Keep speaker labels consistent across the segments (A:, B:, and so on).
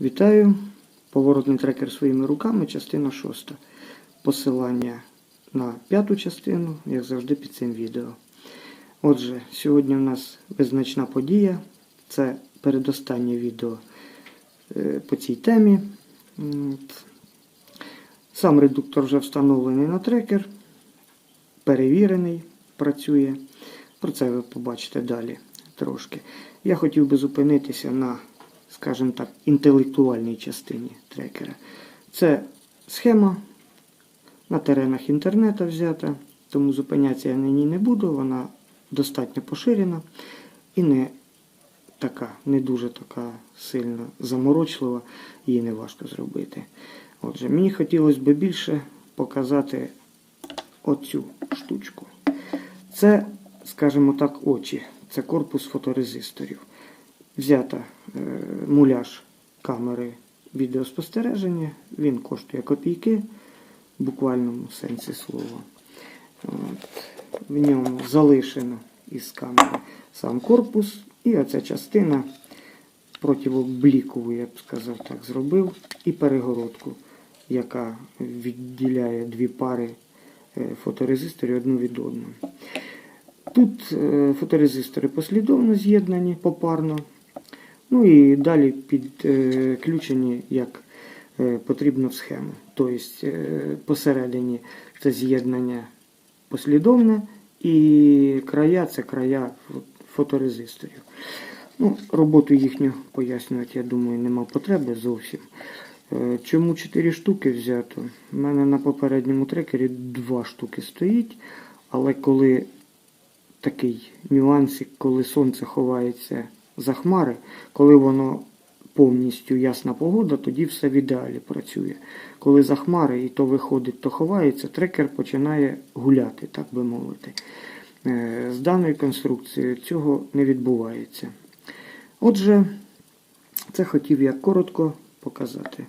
A: Вітаю! Поворотний трекер своїми руками, частина шоста. Посилання на п'яту частину, як завжди, під цим відео. Отже, сьогодні у нас визначна подія. Це передостаннє відео е, по цій темі. Сам редуктор вже встановлений на трекер, перевірений, працює. Про це ви побачите далі трошки. Я хотів би зупинитися на, скажімо так, інтелектуальній частині трекера. Це схема на теренах інтернету взята, тому зупинятися я на ній не буду, вона достатньо поширена і не така, не дуже така сильно заморочлива, її не важко зробити. Отже, мені хотілося б більше показати оцю штучку. Це, скажімо так, очі. Це корпус фоторезисторів. Взята е, муляж камери відеоспостереження. Він коштує копійки в буквальному сенсі слова. От. В ньому залишено із камери сам корпус. І оця частина противоблікову, я б сказав так, зробив. І перегородку, яка відділяє дві пари е, фоторезисторів одну від одної. Тут е, фоторезистори послідовно з'єднані попарно. Ну і далі підключені як е, потрібно в схему. Тобто е, посередині це з'єднання послідовне і края це края фоторезисторів. Ну, Роботу їхню пояснювати, я думаю, нема потреби зовсім. Е, Чому 4 штуки взято? У мене на попередньому трекері 2 штуки стоїть, але коли такий нюансик, коли сонце ховається за хмари, коли воно повністю ясна погода, тоді все в ідеалі працює. Коли за хмари і то виходить, то ховається, трекер починає гуляти, так би мовити. Е, З даною конструкцією цього не відбувається. Отже, це хотів я коротко показати.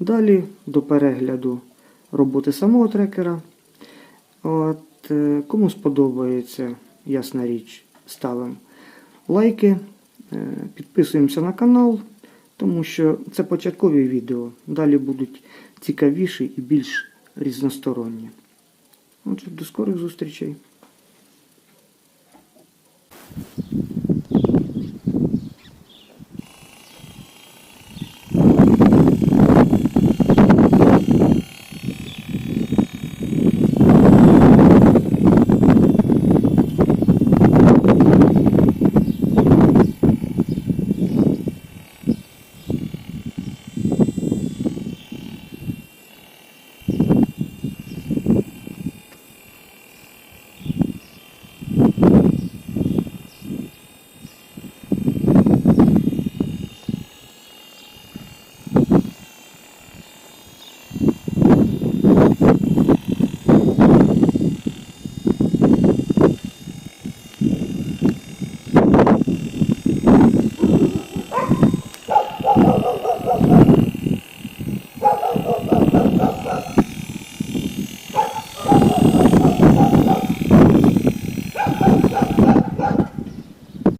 A: Далі до перегляду роботи самого трекера. От, е, Кому сподобається, ясна річ, ставимо лайки, підписуємося на канал, тому що це початкові відео. Далі будуть цікавіші і більш різносторонні. Отже, до скорих зустрічей.